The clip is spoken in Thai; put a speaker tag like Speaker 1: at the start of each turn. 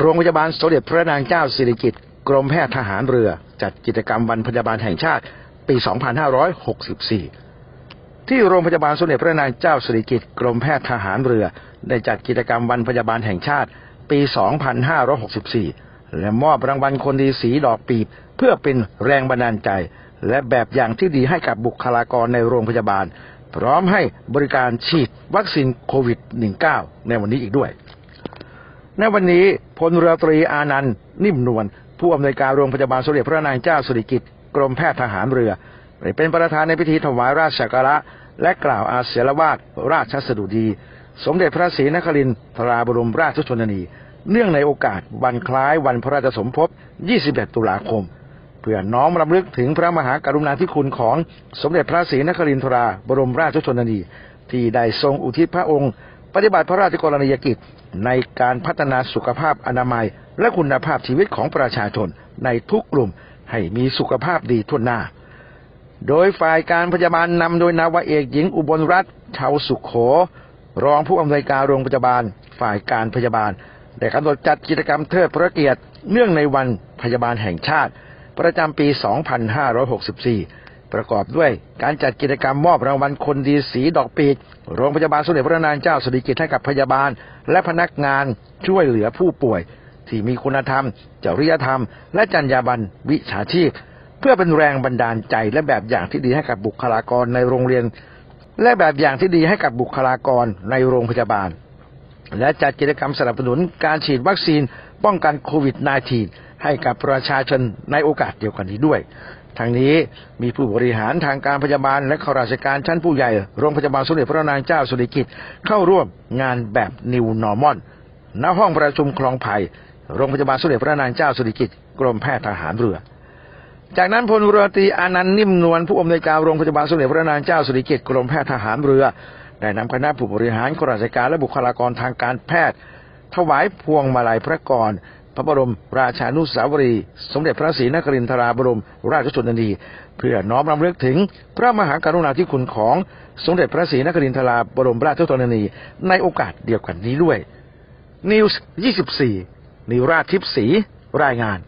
Speaker 1: โรงพยาบาลสมเด็จพระนางเจ้าสิริกิติ์กรมแพทย์ทหารเรือ จัดกิจกรรมวันพยาบาลแห่งชาติปี 2564 ที่โรงพยาบาลสมเด็จพระนางเจ้าสิริกิติ์กรมแพทย์ทหารเรือ ได้จัดกิจกรรมวันพยาบาลแห่งชาติปี 2564 และมอบรางวัลคนดีสีดอกปีบเพื่อเป็นแรงบันดาลใจ และแบบอย่างที่ดีให้กับบุคลากรในโรงพยาบาล พร้อมให้บริการฉีดวัคซีนโควิด -19 ในวันนี้อีกด้วย ในวันนี้พลเรือตรีอานันต์นิ่มนวลผู้อำนวยการโรงพยาบาลสมเด็จพระนางเจ้าสุริกิติ์กรมแพทย์ทหารเรือเป็นประธานในพิธีถวายราชสักการะ และกล่าวอาเสียรวาทราชสดุดี สมเด็จพระศรีนครินทราบรมราชชนนี เนื่องในโอกาสวันคล้ายวันพระราชสมภพ 21 ตุลาคม เพื่อน้อมรำลึกถึงพระมหากรุณาธิคุณของสมเด็จพระศรีนครินทราบรมราชชนนี ที่ได้ทรงอุทิศพระองค์ ปฏิบัติพระราชกรณียกิจ ในการพัฒนาสุขภาพอนามัย และคุณภาพชีวิตของประชาชนในทุกกลุ่มให้มีสุขภาพดีทั่วหน้า โดยฝ่ายการพยาบาลนำโดยนาวาเอกหญิงอุบลรัตน์ชาวสุขโข รองผู้อำนวยการโรงพยาบาล ฝ่ายการพยาบาลได้กำหนดจัดกิจกรรมเทิดพระเกียรติเนื่องในวันพยาบาลแห่งชาติ ประจำปี 2564 ประกอบด้วย การจัดกิจกรรมมอบรางวัลคนดีสีดอกปีดโรงพยาบาลสมเด็จพระนางเจ้าสิริกิติ์ให้กับพยาบาล และพนักงานช่วยเหลือผู้ป่วย ที่มีคุณธรรม จริยธรรม และจรรยาบรรณวิชาชีพ เพื่อเป็นแรงบันดาลใจและแบบอย่างที่ดีให้กับบุคลากรในโรงเรียน และแบบอย่างที่ดีให้กับบุคลากรในโรงพยาบาล และจัดกิจกรรมสนับสนุนการฉีดวัคซีนป้องกันโควิด -19 ให้กับประชาชนในโอกาสเดียวกันนี้ด้วย ทางนี้มีผู้บริหารทางการพยาบาลและข้าราชการชั้นผู้ใหญ่โรงพยาบาลสมเด็จพระนางเจ้าสุริกิติ์เข้าร่วมงานแบบ New Normal ณห้องประชุมคลองไผ่โรงพยาบาลสมเด็จพระนางเจ้าสุริกิติ์กรมแพทย์ทหารเรือ จากนั้นพลเรือตรีอานันต์นิ่มนวลผู้อำนวยการโรงพยาบาลสมเด็จพระนางเจ้าสุริกิติ์กรมแพทย์ทหารเรือ ได้นำคณะผู้บริหารข้าราชการและบุคลากรทางการแพทย์ถวายพวงมาลัยพระกร พระบรมราชานุสาวรี สมเด็จพระศรีนครินทราบรม ราชชนนี เพื่อน้อมรำลึกถึงพระมหากรุณาธิคุณของสมเด็จพระศรีนครินทราบรมราชชนนี ในโอกาสเดียวกันนี้ด้วยนิวส์24นิราชทิพสีรายงาน